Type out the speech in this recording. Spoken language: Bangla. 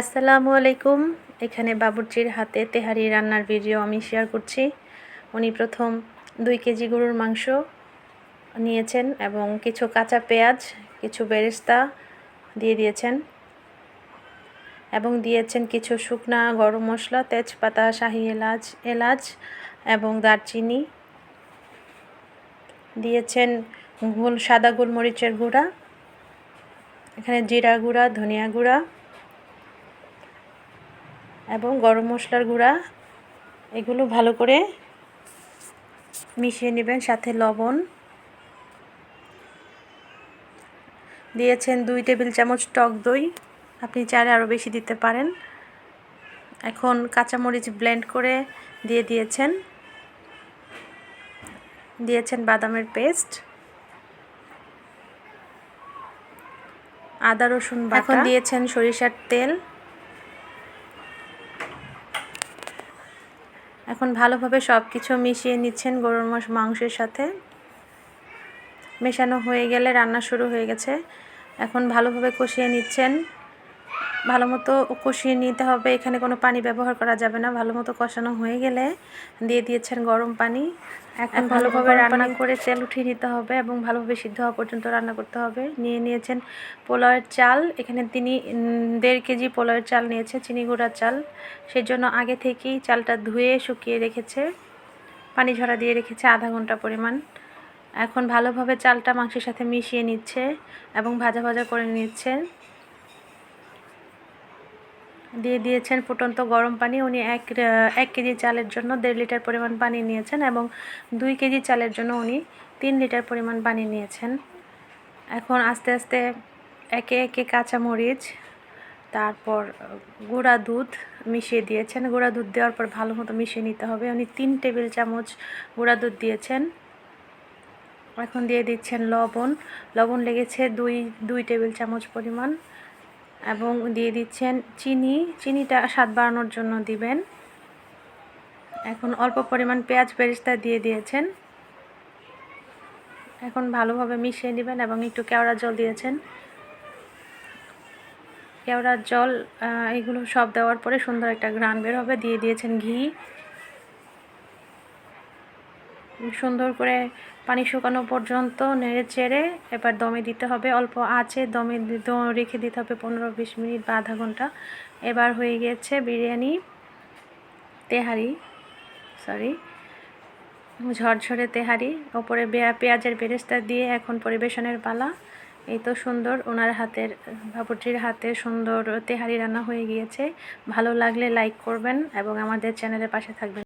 আসসালামু আলাইকুম। এখানে বাবুর্চির হাতে তেহারি রান্নার ভিডিও আমি শেয়ার করছি। উনি প্রথম দুই কেজি গরুর মাংস নিয়েছেন এবং কিছু কাঁচা পেঁয়াজ, কিছু বেরেস্তা দিয়ে দিয়েছেন এবং দিয়েছেন কিছু শুকনা গরম মশলা, তেজপাতা, শাহি এলাচ এলাচ এবং দারচিনি। দিয়েছেন গোল, সাদা গোলমরিচের গুঁড়া, এখানে জিরা গুঁড়া, ধনিয়া গুঁড়া এবং গরম মশলার গুঁড়া, এগুলো ভালো করে মিশিয়ে নেবেন সাথে লবণ। দিয়েছেন দুই টেবিল চামচ টক দই, আপনি চাইলে আরও বেশি দিতে পারেন। এখন কাঁচামরিচ ব্লেন্ড করে দিয়ে দিয়েছেন। দিয়েছেন বাদামের পেস্ট। আদা, রসুন এখন দিয়েছেন সরিষার তেল। এখন ভালোভাবে সব কিছু মিশিয়ে নিচ্ছেন গরুর মাস মাংসের সাথে। মেশানো হয়ে গেলে, রান্না শুরু হয়ে গেছে। এখন ভালোভাবে কষিয়ে নিচ্ছেন। ভালো মতো কষিয়ে নিতে হবে। এখানে কোনো পানি ব্যবহার করা যাবে না। ভালো মতো কষানো হয়ে গেলে দিয়ে দিয়েছেন গরম পানি। এখন ভালোভাবে রান্না করে তেল উঠিয়ে নিতে হবে এবং ভালোভাবে সিদ্ধ হওয়া পর্যন্ত রান্না করতে হবে। নিয়ে নিয়েছেন পোলাওয়ের চাল। এখানে তিনি দেড় কেজি পোলাওয়ের চাল নিয়েছে চিনি গুঁড়ার চাল। সেই জন্য আগে থেকেই চালটা ধুয়ে শুকিয়ে রেখেছে। পানি ঝরা দিয়ে রেখেছে আধা ঘণ্টা পরিমাণ। এখন ভালোভাবে চালটা মাংসের সাথে মিশিয়ে নিচ্ছে এবং ভাজা ভাজা করে নিচ্ছে। দিয়ে দিয়েছেন ফুটন্ত গরম পানি। উনি এক এক কেজি চালের জন্য দেড় লিটার পরিমাণ পানি নিয়েছেন এবং দুই কেজি চালের জন্য উনি তিন লিটার পরিমাণ পানি নিয়েছেন। এখন আস্তে আস্তে একে একে কাঁচামরিচ, তারপর গুঁড়া দুধ মিশিয়ে দিয়েছেন। গুঁড়া দুধ দেওয়ার পর ভালো মতো মিশিয়ে নিতে হবে। উনি তিন টেবিল চামচ গুঁড়া দুধ দিয়েছেন। এখন দিয়ে দিচ্ছেন লবণ। লবণ লেগেছে দুই দুই টেবিল চামচ পরিমাণ। এবং দিয়ে দিচ্ছেন চিনি। চিনিটা স্বাদ বাড়ানোর জন্য দিবেন। এখন অল্প পরিমাণ পেঁয়াজ বেরিস্তা দিয়ে দিয়েছেন। এখন ভালোভাবে মিশিয়ে নেবেন এবং একটু কেওড়া জল দিয়েছেন। কেওড়ার জল এগুলো সব দেওয়ার পরে সুন্দর একটা গ্রান বের হবে। দিয়ে দিয়েছেন ঘি। সুন্দর করে পানি শুকানো পর্যন্ত নেড়ে চেড়ে এবার দমে দিতে হবে। অল্প আছে দমে রেখে দিতে হবে পনেরো বিশ মিনিট বা আধা ঘণ্টা। এবার হয়ে গিয়েছে বিরিয়ানি, তেহারি সরি ঝরঝরে তেহারি। ওপরে পেঁয়াজের বেরেস্তা দিয়ে এখন পরিবেশনের পালা। এই তো সুন্দর ওনার হাতের বাবুটির হাতে সুন্দর তেহারি রান্না হয়ে গিয়েছে। ভালো লাগলে লাইক করবেন এবং আমাদের চ্যানেলের পাশে থাকবেন।